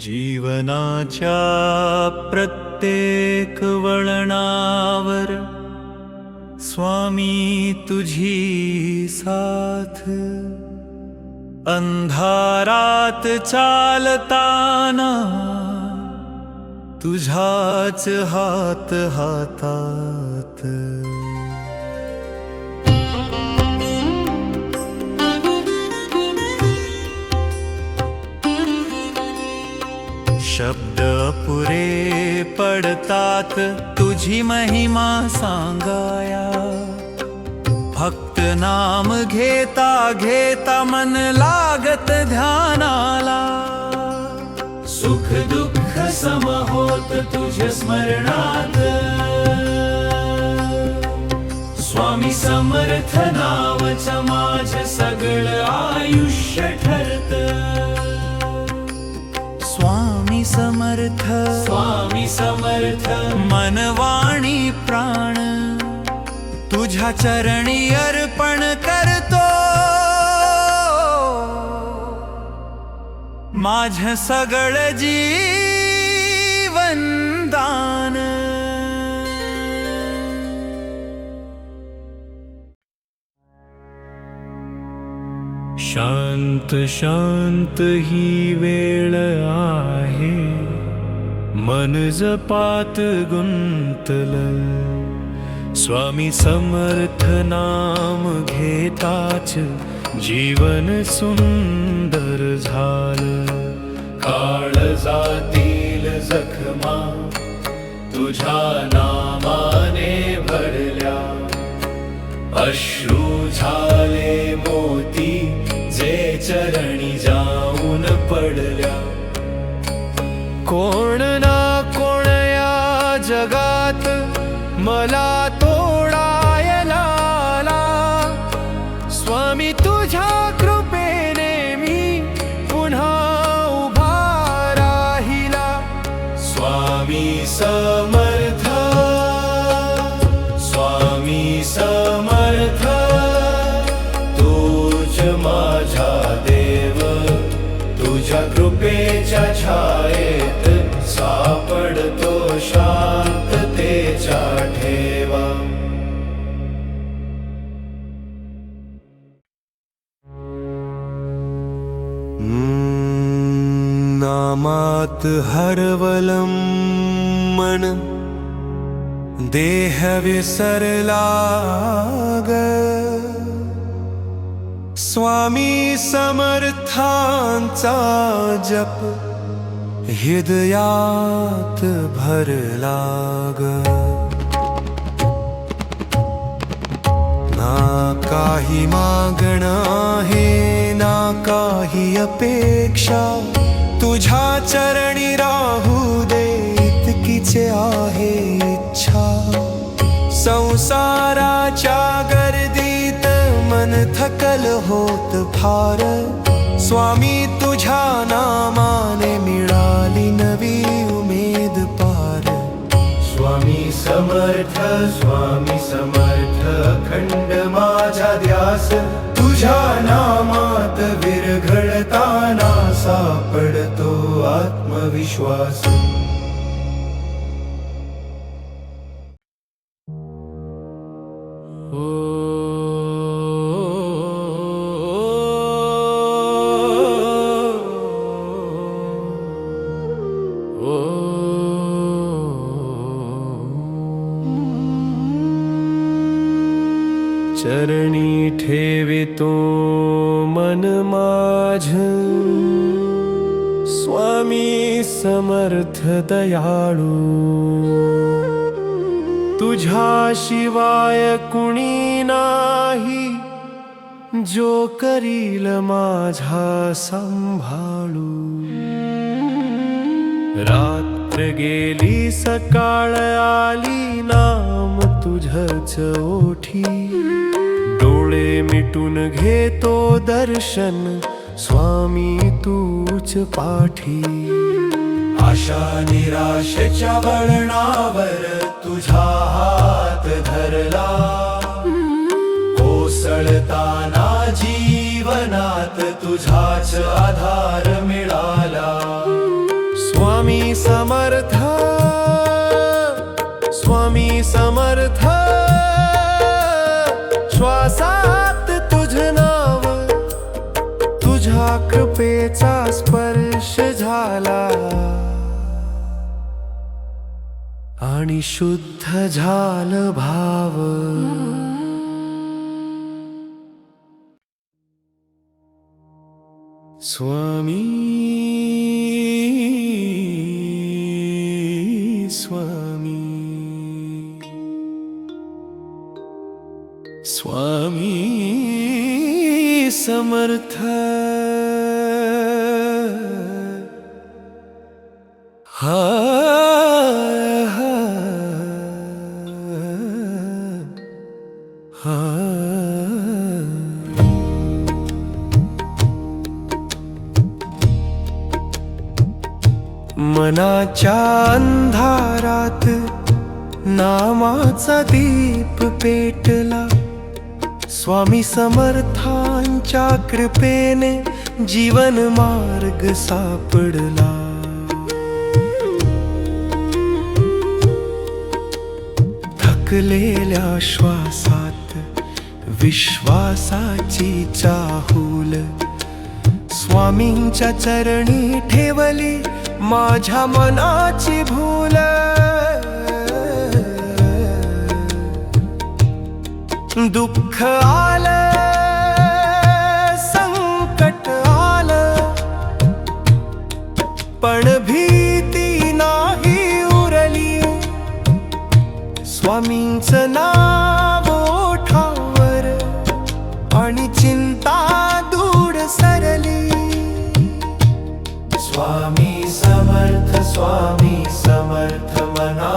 जीवनाच्या प्रत्येक वळणावर स्वामी तुझी साथ। अंधारात चालताना तुझाच हात हातात शब्द पुरे पडतात. तुझी महिमा सांगाया. भक्त नाम घेता घेता मन लागत ध्यानाला. सुख दुःख सम होत तुझ स्मरणात. स्वामी समर्थ नावच माझ सगळं आयुष्य ठरत. समर्थ। स्वामी समर्थ। मनवाणी प्राण। तुझ्या चरणी अर्पण करतो। माझ सगळं जीवन दान। शांत शांत ही वेळ आहे मन जपात गुंतल. स्वामी समर्थ नाम घेताच जीवन सुंदर झालं. काळ जातील जखमा तुझ्या नामाने भरल्या. अश्रू झाले मोती जे चरणी जाऊन पडल्या. कोण मला तोडायला आला. स्वामी तुझ्या कृपेने मी पुन्हा उभा राहिला स्वामी समर्थ स्वामी समर्थ तूच माझा देव तुझ्या कृपेच्या छाये नामात हरवलं मन देह विसरला ग स्वामी समर्थांचा जप हृदयात भरला ग ना काही मागण आहे काही अपेक्षा. तुझ्या चरणी राहू दे इतकीचे आहे इच्छा. संसाराच्या गर्दीत मन थकल होत फार. स्वामी तुझ्या नामाने मिळाली नवी उमेद पार. स्वामी समर्थ स्वामी समर्थ अखंड माझा ध्यास. तुझ्या नामा आत्मविश्वास. चरणी ठेवितो मन माझ. स्वामी समर्थ दयाळू. तुझ्या शिवाय कुणी नाही जो करील माझा सांभाळू. रात्र गेली सकाळ आली नाम तुझच ओठी. डोळे मिटून घेतो दर्शन स्वामी तूच पाठी. आशा निराशेच्या वळणावर तुझा हात धरला. कोसळताना जीवनात तुझाच आधार मिळा कृपेचा स्पर्श झाला. आणि शुद्ध झाल भाव. स्वामी स्वामी. स्वामी समर्थ. मनाच्या अंधारात नामाचा दीप पेटला. स्वामी समर्थांच्या कृपेने जीवन मार्ग सापडला. थकलेल्या श्वासात विश्वासाची चाहूल. स्वामींच्या चरणी ठेवली माझ्या मनाची भूल दुःख आलं संकट आलं पण भीती नाही उरली. स्वामींचं नाव ओठावर आणि चिंता दूर सरली. स्वामी स्वामी समर्थमना।